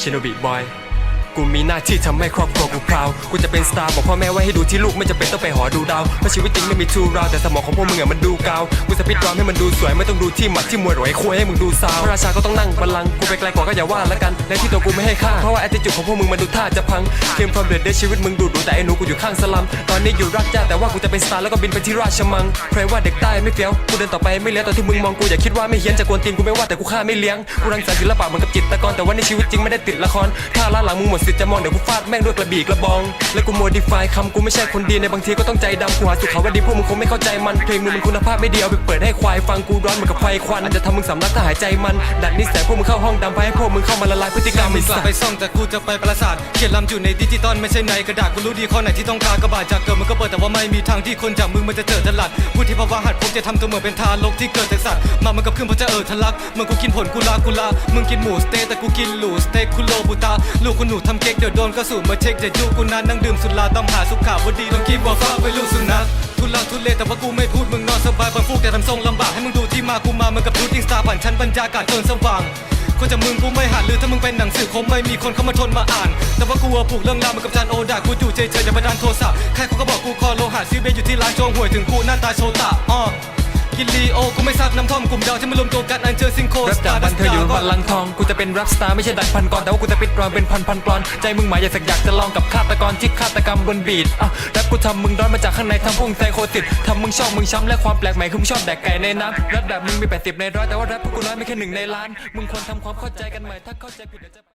ชิโนบิบอย กูมีหน้าที่ทำให้ครอบครัวกูพราวกูจะเป็นสตาร์บอกพ่อแม่ไว้ให้ดูที่ลูกไม่จำเป็นต้องไปหอดูดาวเพราะชีวิตจริงไม่มีทูราวแต่สมองของพวกมึงอะมันดูกาวกูสปิดรามให้มันดูสวยไม่ต้องดูที่หมัดที่มวยหรอกไอ้คุยให้มึงดูซาวพระราชาก็ต้องนั่งบัลลังก์กูไปไกลกว่าก็อย่าว่าละกันและที่ตัวกูไม่ให้ค่าเพราะว่าแอติจูดของพวกมึงมันดูท่าจะพังเกมความเดือดเดือดชีวิตมึงดูดูแต่ไอ้หนูกูอยู่ข้างสลัมตอนนี้อยู่รักจ้าแต่ว่ากูจะเป็นสตาร์แล้วก็บินไปที่ราชมังใครว่าเด็กใต้ไม่เฟี้ยวกูเดินต่อไปไม่เลี้ยวตอนที่มึงมองกูอย่าคิดว่าไม่เฮี้ยนจะกวนตีนกูไม่ว่าแต่กูฆ่าไม่เลี้ยงกูรังสรรค์ศิลปะเหมือนกับจิตรกรแต่ว่าในชีวิตจริงไม่ได้ติดละครถ้าล้าหลังมึงหมดสิทธิ์จะมองเดี๋ยวกูฟาดแม่งด้วยกระบี่กระบอง แล้วกูโมดิฟายคำกูไม่ใช่คนดีในบางทีก็ต้องใจดำกูหาสุขาวดีพวกมึงคงไม่เข้าใจมันเพลงมึงมันคุณภาพไม่ดีเอาไปเปิดให้ควายฟังกูร้อนเหมือนกับไฟควันอาจจะทำมึงสำลักถ้าหายใจมัน ดัดนิสัยพวกมึงเข้าห้องดำไปให้พวกมึงเข้ามาละลายพฤติกรรมมึไอ้งกลัสับไปซ่องแต่กูจะไปปราสาทเขียนลำอยู่ในดิจิตอลไม่ใช่ในกระดาษกูรู้ดีข้อไหนที่ต้องการกระบาดจากเกิดมันก็เปิดแต่ว่าไม่มีทางที่คนจากมึงมันจะเจอตลาดผู้ที่ภาวะหัดผมจะทำตัวเหมือนเป็นทารกที่เกิดจากสัตว์มามันกับขึ้นเพราะจะเออทะลักมึงกูกินผลกูลากูลามึงกินหมูสเต๊ะแต่กูกินหลูสเต็กคุโลบุตาลูกคุณหนูทำเค้กเดี๋ยวโดนก็สูบมาเช็คเดี๋ยวยุกูนานนั่งดื่มสุราต้องหาสุขาวดีต้องกินบัวฟ้าไปลูกสุนัขทุลักทุเลแต่ว่ากูไม่พูดมึงนอนสบายบนฟูกแต่ทำทรงลำบากให้มึงดูที่มากูมามึงกับรูทติ้งสตาร์ผ่านชั้นบรรยากาศเกินสว่างคนจากมึงกูไม่หันหรือถ้ามึงเป็นหนังสือคงไม่มีคนเข้ามาทนมาอ่าน แต่ว่ากูอะผูกเรื่องราวมันกับจานโอดากูอยู่เฉยๆอย่ามาดันโทรศัพท์ใครเขาก็บอกกูคอโลหะซีเบยอยู่ที่ร้านโจงหวยถึงกูหน้าตาโชตะอ้อ กินลีโอ กูไม่ทราบน้ำท่อมกลุ่มดาวที่มารวมตัวกันอันเชิญซิงโครักจากบันเธออยู่บัลลังก์ทอง กูจะเป็นรักสตาร์ไม่ใช่ดังพันกรแต่ว่ากูจะปิดกรอนเป็นพันพันกรอน ใจมึงหมายอยากสักอยากจะลองกับฆาตกรที่ฆาตกรรมบนบีดอะรักกูทำมึงร้อนมาจากข้างในทำพุ่งไซโคติดทำมึงชอบมึงช้ำและความแปลกใหม่คือมึงชอบแดกไก่ในน้ำรักแบบมึงมี 80 ในร้อยแต่ว่ารักพวกกูน้อยไม่แค่หนึ่งในล้าน มึงควรทำความเข้าใจกันใหม่ถ้าเข้าใจผิดเดี๋ยวจะ